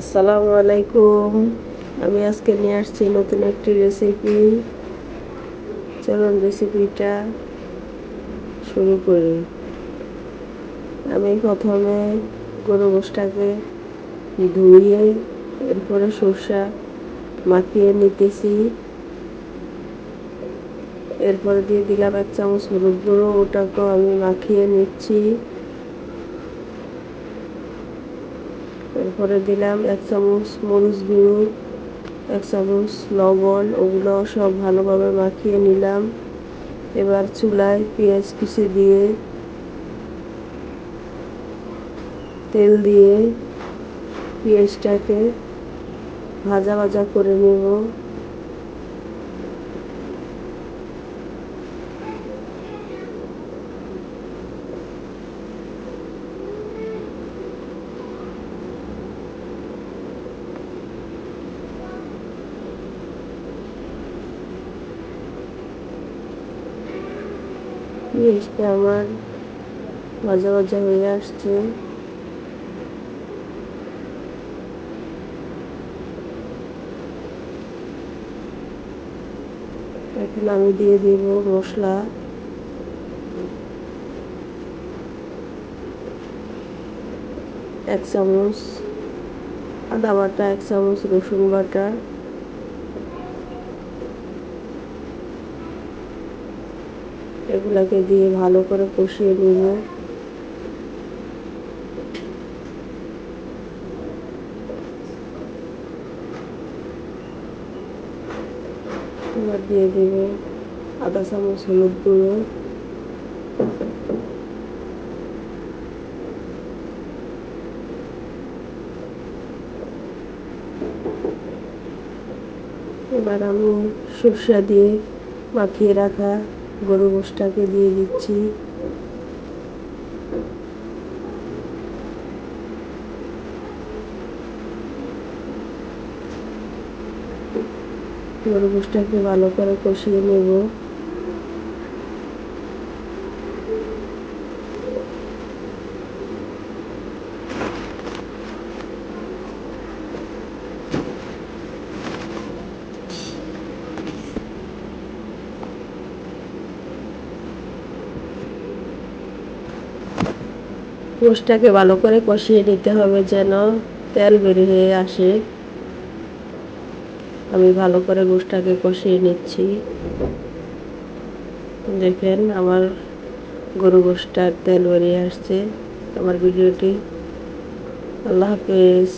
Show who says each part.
Speaker 1: আসসালামু আলাইকুম। আমি আজকে নিয়ে আসছি নতুন একটি রেসিপি চলুন রেসিপিটা শুরু করি। আমি প্রথমে গরু গোষ্ঠটাকে ধুয়ে, এরপরে সর্ষা মাখিয়ে নিতেছি। এরপরে দিয়ে দিলাম এক চামচ হলুদ গুঁড়ো, ওটাকেও আমি মাখিয়ে নিচ্ছি। এরপরে দিলাম এক চামচ মরিচ গুঁড়ো, এক চামচ লবণ, ওগুলো সব ভালোভাবে মাখিয়ে নিলাম। এবার চুলায় পেঁয়াজ কুচি দিয়ে তেল দিয়ে পেঁয়াজটাকে ভাজা ভাজা করে নেব। পেঁয়াজটা আমার? ভাজা ভাজা হয়ে আসছে। এখন আমি দিয়ে দিব মশলা। এক চামচ আদা বাটা, এক চামচ রসুন বাটা। এগুলাকে দিয়ে ভালো করে কষিয়ে নিব। এবার দিয়ে দেব আদা চামচ হলুদ গুঁড়ো। এবার আমি সরষা দিয়ে মাখিয়ে রাখা গরু গোষ্ঠটাকে দিয়ে দিচ্ছি। গরু গোষ্ঠটাকে ভালো করে কষিয়ে নেব। গোষ্ঠটাকে ভালো করে কষিয়ে নিতে হবে যেন তেল বেরিয়ে আসে। আমি ভালো করে গোষ্ঠটাকে কষিয়ে নিচ্ছি। দেখেন আমার গরু গোষ্ঠটার তেল বেরিয়ে আসছে। আমার ভিডিওটি আল্লাহ হাফেজ।